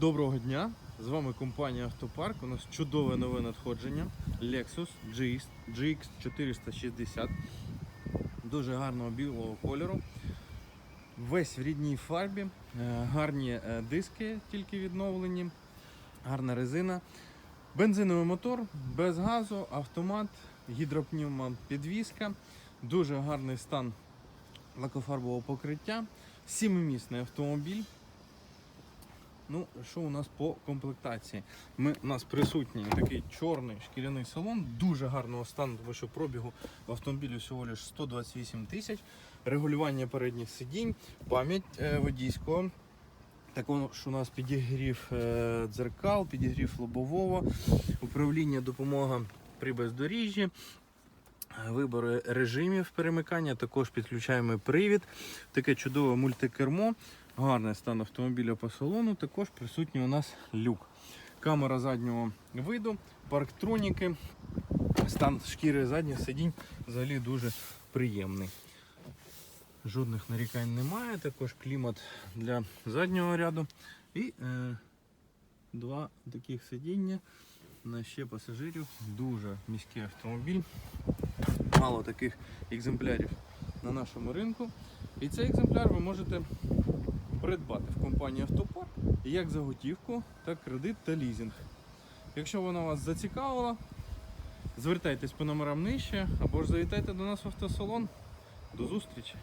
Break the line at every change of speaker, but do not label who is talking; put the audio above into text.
Доброго дня! З вами компанія Автопарк. У нас чудове нове надходження. Lexus GX, GX 460. Дуже гарного білого кольору. Весь в рідній фарбі. Е, Гарні е, диски, тільки відновлені. Гарна резина. Бензиновий мотор, без газу, автомат, гідропневма підвізка. Дуже гарний стан лакофарбового покриття. Сімимісний автомобіль. Ну, що у нас по комплектації? Ми, у нас присутній такий чорний шкіряний салон, дуже гарного стану, тому що пробігу в автомобілі всього лише 128 тисяч, регулювання передніх сидінь, пам'ять е, водійського. Також у нас підігрів е, дзеркал, підігрів лобового, управління, допомога при бездоріжжі, вибори режимів перемикання, також підключаємо привід, таке чудове мультикермо. Гарний стан автомобіля по салону. Також присутній у нас люк. Камера заднього виду, парктроніки, стан шкіри задніх сидінь взагалі дуже приємний. Жодних нарікань немає. Також клімат для заднього ряду. І е, два таких сидіння на ще пасажирів. Дуже міський автомобіль. Мало таких екземплярів на нашому ринку. І цей екземпляр ви можете придбати в компанії Автопарк як за готівку, так кредит та лізинг. Якщо вона вас зацікавила, звертайтесь по номерам нижче або ж завітайте до нас в автосалон. До зустрічі!